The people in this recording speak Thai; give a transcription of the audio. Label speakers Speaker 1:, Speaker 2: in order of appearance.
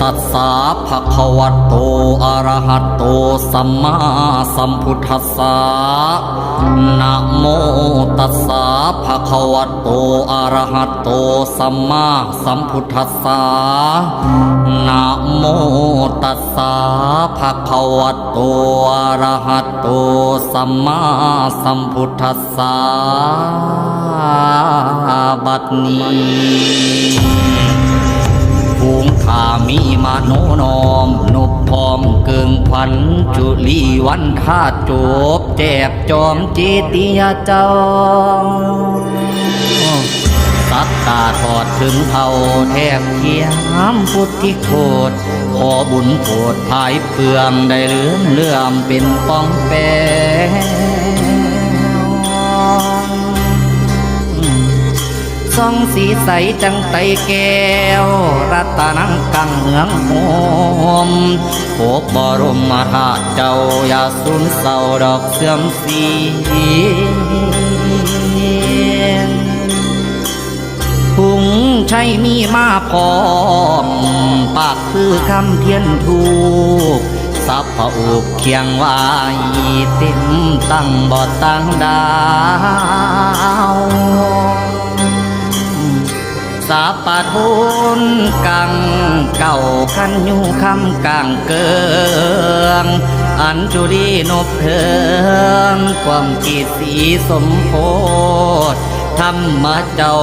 Speaker 1: ตัสสะภะคะวะโตอะระหะโตสัมมาสัมพุทธัสสะนะโมตัสสะภะคะวะโตอะระหะโตสัมมาสัมพุทธัสสะนะโมตัสสะภะคะวะโตอะระหะโตสัมมาสัมพุทธัสสะบัดนี้ ภูงขามีมาโนนอมนุบพร้อมเกิงขวัญจุลีวันท่าจบแจบจอมจิติยาเจ้าสักตาทอดถึงเท่าแทบเทียมพุทธิโคตขอบุญโปรดภายเปลืองได้เลื่อนเลื่อมเป็นป้องแป ส่องสีใสจังไตแก้ว รัตนังกังเหืองโหมโขบบรมธาตุเจ้าอย่าสูญเศร้าดอกเสื่อมเสีพุงใช้มีมาพร้อม ปากคือคำเทียนทูกสับผะอุกเคียงไว้เต็มตั้งบ่ตั้งดาว สาปะทุนกังเก่าขันยูคำกังเกิง อันจุรีนบเทิงความกีสีสมโพธธรรมเจ้า